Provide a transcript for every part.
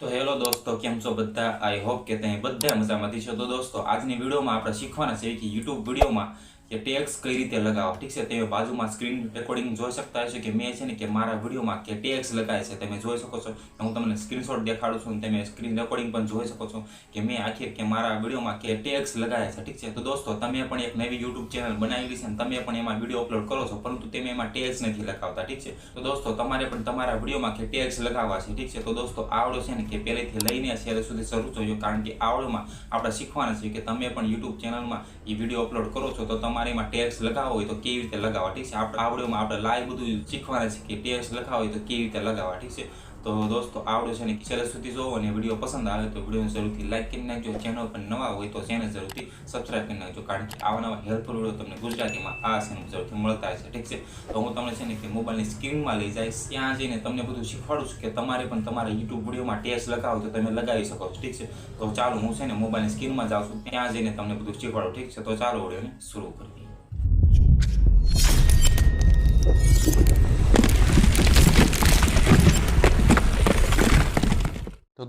તો હેલો દોસ્તો, કેમ છો બધા? આઈ હોપ કે તમે બધા મજામાંથી છો. તો દોસ્તો, આજની વિડીયોમાં આપણે શીખવાના છે કે યુટ્યુબ વિડીયોમાં કે ટેક્સ કઈ રીતે લગાવો ઠીક છે, તમે બાજુમાં સ્ક્રીન રેકોર્ડિંગ જોઈ શકતા હશે કે મેં છે ને કે મારા વિડીયોમાં કે ટેક્સ લગાય છે, તમે જોઈ શકો છો. હું તમને સ્ક્રીનશોટ દેખાડું છું તમે સ્ક્રીન રેકોર્ડિંગ પણ જોઈ શકો છો કે મેં આખી કે મારા વિડીયોમાં કે ટેક્સ લગાય છે, ઠીક છે. તો દોસ્તો, તમે પણ એક નવી યુટ્યુબ ચેનલ બનાવેલી છે અને તમે પણ એમાં વીડિયો અપલોડ કરો છો, પરંતુ તમે એમાં ટેક્સ નથી લગાવતા, ઠીક છે. તો દોસ્તો, તમારે પણ તમારા વિડીયોમાં કે ટેક્સ લગાવવા છે, ઠીક છે. તો દોસ્તો, આવડો છે ને કે પહેલેથી લઈને અત્યારે સુધી શરૂ થયું, કારણ કે આવડોમાં આપણે શીખવાના છે કે તમે પણ યુટ્યુબ ચેનલમાં એ વીડિયો અપલોડ કરો છો, તો તમારે એમાં ટેક્સ લગાવવો હોય તો કેવી રીતે લગાવવા? ઠીક છે? આપણે આવડ્યોમાં આપણે લાઈવ બધું શીખવાના છે કે ટેક્સ લગાવવા હોય તો કેવી રીતે લગાવવા? ઠીક છે? તો દોસ્તો આવડો છે ને છેલ્લે સુધી જોવો અને વીડિયો પસંદ આવે તો વિડીયોને જરૂરથી લાઈક કરી નાખજો. ચેનલ પર નવા હોય તો ચેનલ જરૂરથી સબસ્ક્રાઈબ કરી નાખજો કારણ કે આવા નવા હેલ્પફુલ વીડિયો તમને ગુજરાતીમાં આ છે જરૂરથી મળતા છે ઠીક છે? તો હું તમને છે ને કે મોબાઈલની સ્ક્રીનમાં લઈ જઈશ. ત્યાં જઈને તમને બધું શીખવાડું છું કે તમારે પણ તમારા યુટ્યુબ વિડીયોમાં ટેસ્ટ લગાવો તો તમે લગાવી શકો છો. ઠીક છે? તો ચાલો હું છે ને મોબાઈલની સ્ક્રીનમાં જાઉં છું. ત્યાં જઈને તમને બધું શીખવાડું. ઠીક છે? તો ચાલો વિડીયોને શરૂ કરીએ.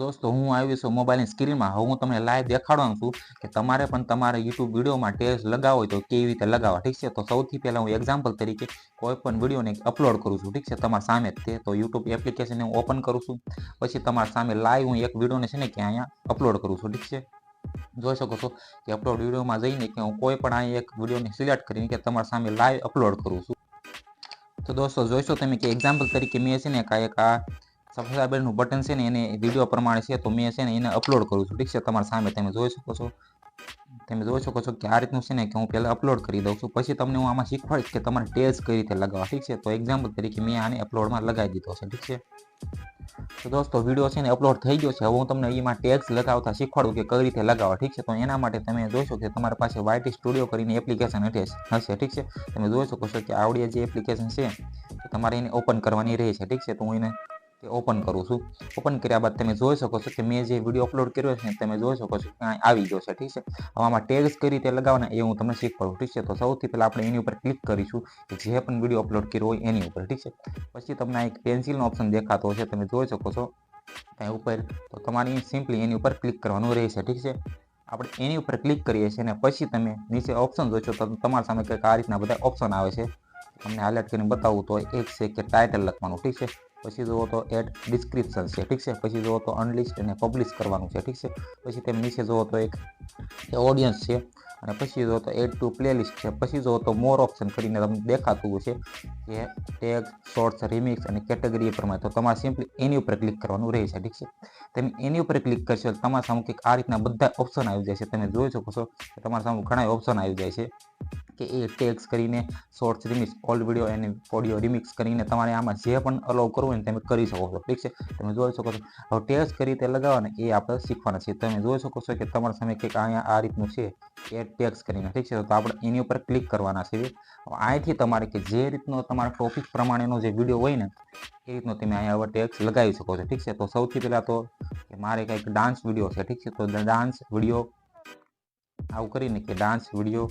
દોસ્તો, હું આવી છું મોબાઈલની સ્ક્રીનમાં. હું તમને લાઈવ દેખાડવાનું છું કે તમારે પણ તમારા યુટ્યુબ વિડીયોમાં ટેસ્ટ લગાવો તો કેવી રીતે લગાવવા? ઠીક છે? તો સૌથી પહેલાં હું એક્ઝામ્પલ તરીકે કોઈ પણ વિડીયોને અપલોડ કરું છું. ઠીક છે? તમારા સામે તે તો યુટ્યુબ એપ્લિકેશનને હું ઓપન કરું છું. પછી તમારા સામે લાઈવ હું એક વિડીયોને છે ને કે અહીંયા અપલોડ કરું છું. ઠીક છે? જોઈ શકો છો કે અપલોડ વિડીયોમાં જઈને કે હું કોઈ પણ અહીં એક વિડીયોને સિલેક્ટ કરીને કે તમારા સામે લાઈવ અપલોડ કરું છું. તો દોસ્તો, જોઈશો તમે કે એક્ઝામ્પલ તરીકે મેં છે ને કાંઈ આ સબસ્ક્રાઈબરનું બટન છે ને એને વીડિયો પ્રમાણે છે, તો મેં છે ને એને અપલોડ કરું છું. ઠીક છે, તમારા સામે તમે જોઈ શકો છો. તમે જોઈ શકો છો કે આ રીતનું છે ને કે હું પહેલાં અપલોડ કરી દઉં છું. પછી તમને હું આમાં શીખવાડીશ કે તમારે ટેક્સ કઈ રીતે લગાવવા. ઠીક છે, તો એક્ઝામ્પલ તરીકે મેં આને અપલોડમાં લગાવી દીધો છે. ઠીક છે. તો દોસ્તો વીડિયો છે ને અપલોડ થઈ ગયો છે. હવે હું તમને એમાં ટેક્સ લગાવતા શીખવાડું કે કઈ રીતે લગાવવા. ઠીક છે, તો એના માટે તમે જોશો કે તમારી પાસે વાયટી સ્ટુડિયો કરીને એપ્લિકેશન હશે. ઠીક છે, તમે જોઈ શકો છો કે આવડી જે એપ્લિકેશન છે તમારે એને ઓપન કરવાની રહે છે. ઠીક છે, તો હું એને તે ઓપન કરું છું. ઓપન કર્યા બાદ તમે જોઈ શકો છો કે મેં જે વીડિયો અપલોડ કર્યો છે તમે જોઈ શકો છો કે આવી ગયો છે, ઠીક છે? હવે આમાં ટેગ્સ કઈ રીતે લગાવવાના એ હું તમને શીખવાડું, ઠીક છે? તો સૌથી પહેલાં આપણે એની ઉપર ક્લિક કરીશું કે જે પણ વીડિયો અપલોડ કર્યો હોય એની ઉપર, ઠીક છે? પછી તમને એક પેન્સિલનો ઓપ્શન દેખાતો હશે, તમે જોઈ શકો છો ત્યાં ઉપર. તો તમારે સિમ્પલી એની ઉપર ક્લિક કરવાનું રહેશે, ઠીક છે? આપણે એની ઉપર ક્લિક કરીએ છીએ અને પછી તમે નીચે ઓપ્શન જોશો તો તમારા સામે કંઈક આ રીતના બધા ઓપ્શન આવે છે. તમને હાઇલાઇટ કરીને બતાવું તો એક છે કે ટાઇટલ લખવાનું, ઠીક છે? પછી જુઓ તો એડ ડિસ્ક્રિપ્શન છે, ઠીક છે? પછી જુઓ તો અનલિસ્ટ અને પબ્લિશ કરવાનું છે, ઠીક છે? પછી તેમ નીચે જુઓ તો એક ઓડિયન્સ છે, અને પછી જુઓ તો એડ ટુ પ્લેલિસ્ટ છે, પછી જુઓ તો મોર ઓપ્શન કરીને તમને દેખાતું છે કે ટેગ શોર્ટ્સ રિમિક્સ અને કેટેગરી પ્રમાણે. તો તમારે સિમ્પલી એની ઉપર ક્લિક કરવાનું રહેશે, ઠીક છે? તમે એની ઉપર ક્લિક કરશો તમારા સામે કંઈક આ રીતના બધા ઓપ્શન આવી જાય છે. તમે જોઈ શકો છો તમારા સામે ઘણા ઓપ્શન આવી જાય છે. કે એ ટેક્સ કરીને શોર્ટ્સ રિમિક્સ ઓલ્ડ વીડિયો અને ઓડિયો રિમિક્સ કરીને તમારે આમાં જે પણ અલાઉ કરવું હોય ને તમે કરી શકો છો. ઠીક છે? તમે જોઈ શકો છો. હવે ટેક્સ કઈ રીતે લગાવવાને, એ આપણે શીખવાના છે તમે જોઈ શકો છો કે તમારા સામે કંઈક અહીંયા આ રીતનું છે, એ ટેક્સ કરીને. ઠીક છે? તો આપણે એની ઉપર ક્લિક કરવાના છે અહીંથી તમારે કે જે રીતનો તમારા ટોપિક પ્રમાણેનો જે વીડિયો હોય ને, એ રીતનો તમે અહીંયા હવે ટેક્સ લગાવી શકો છો. ઠીક છે? તો સૌથી પહેલાં તો મારે કંઈક ડાન્સ વીડિયો છે. ઠીક છે? તો ડાન્સ વીડિયો આવું કરીને કે ડાન્સ વીડિયો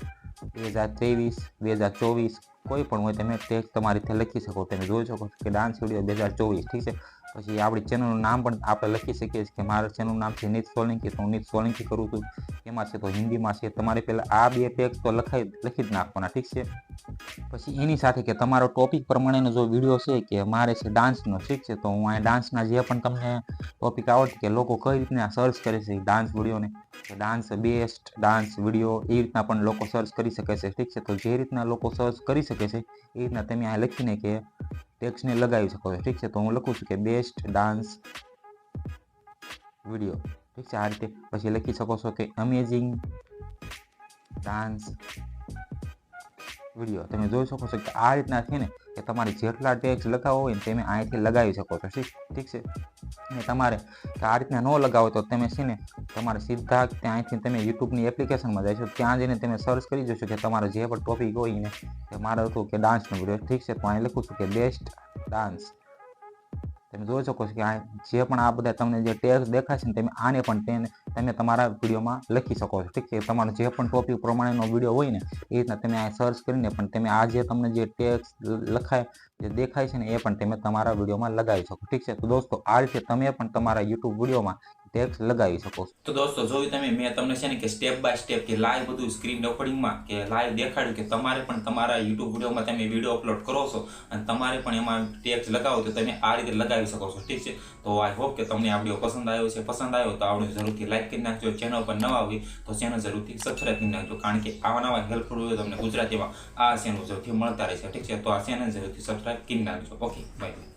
બે હજાર ત્રેવીસ, બે હજાર ચોવીસ, કોઈ પણ હોય તમે ટેક્સ તમારી રીતે લખી શકો, તમે જોઈ શકો કે ડાન્સ વીડિયો બે હજાર ચોવીસ, ઠીક છે? પછી આપણી ચેનલનું નામ પણ આપણે લખી શકીએ છીએ કે મારા ચેનલનું નામ છે નીત સોલંકી. તો હું નીત સોલંકી કરું છું. એમાં છે તો હિન્દીમાં છે તમારે પહેલાં આ બે ટેક્સ તો લખાઈ, લખી જ નાખવાના, ઠીક છે? પછી એની સાથે કે તમારો ટોપિક પ્રમાણેનો જો વીડિયો છે કે મારે છે ડાન્સનો ઠીક છે? તો હું અહીંયા ડાન્સના જે પણ તમને ટોપિક આવડે કે લોકો કઈ રીતના સર્ચ કરે છે ડાન્સ વિડીયોને ડાન્સ બેસ્ટ ડાન્સ વીડિયો એ રીતના પણ લોકો સર્ચ કરી શકે છે, ઠીક છે? તો જે રીતના લોકો સર્ચ કરી શકે છે એ રીતના તમે આ લખીને કે ટેક્સને લગાવી શકો. છો ઠીક છે, તો હું લખું છું કે બેસ્ટ ડાન્સ વીડિયો ઠીક છે, આ રીતે પછી લખી શકો છો કે અમેઝિંગ ડાન્સ વીડિયો તમે જોઈ શકો છો કે આ રીતના છે ને, કે તમારે જેટલા ટેક્સ લખાવો હોય ને તમે અહીંથી લગાવી શકો છો. ઠીક ઠીક છે? અને તમારે કે આ રીતના ન લગાવો તો તમે છે ને તમારે સીધા ત્યાંથી તમે યુટ્યુબની એપ્લિકેશનમાં જાય છો. ત્યાં જઈને તમે સર્ચ કરી જશો કે તમારો જે પણ ટોપિક હોય ને કે મારે હતું કે ડાન્સનો વીડિયો ઠીક છે, તો અહીં લખું છું કે બેસ્ટ ડાન્સ તમે જોઈ શકો છો કે આ જે પણ આ બધા તમને જે ટેક્સ દેખાય છે ને તમે આને પણ તેને તમે તમારા વિડીયોમાં લખી શકો છો. ઠીક છે? તમારો જે પણ ટોપિક પ્રમાણેનો વીડિયો હોય ને, એ રીતના તમે આ સર્ચ કરીને પણ તમે આ જે તમને જે ટેક્સ લખાય, જે દેખાય છે ને, એ પણ તમે તમારા વિડીયોમાં લગાવી શકો. ઠીક છે? તો દોસ્તો, આ રીતે તમે પણ તમારા યુટ્યુબ વિડીયોમાં ટેક્સ લગાવી શકો તો દોસ્તો, જોયું તમે, મેં તમને છે ને કે સ્ટેપ બાય સ્ટેપ કે લાઈવ બધું સ્ક્રીન રેકોર્ડિંગમાં કે લાઈવ દેખાડ્યું કે તમારે પણ તમારા યુટ્યુબ વિડીયોમાં તમે વીડિયો અપલોડ કરો છો અને તમારે પણ એમાં ટેક્સ લગાવો તો તમે આ રીતે લગાવી શકો છો. ઠીક છે? તો આઈ હોપ કે તમને આ વીડિયો પસંદ આવ્યો છે. પસંદ આવ્યો તો આવડે જરૂરથી લાઈક કરી નાખજો. ચેનલ પર નવા હોય તો ચેનલ જરૂરથી સબસ્ક્રાઈબ કરી નાખજો. કારણ કે આવા નવા હેલ્પફુલ વીડિયો તમને ગુજરાતીમાં આ ચેનલ જરૂરથી મળતા રહેશે. ઠીક છે? તો આ ચેનલ જરૂરથી સબસ્ક્રાઈબ કરી નાખજો. Okay bye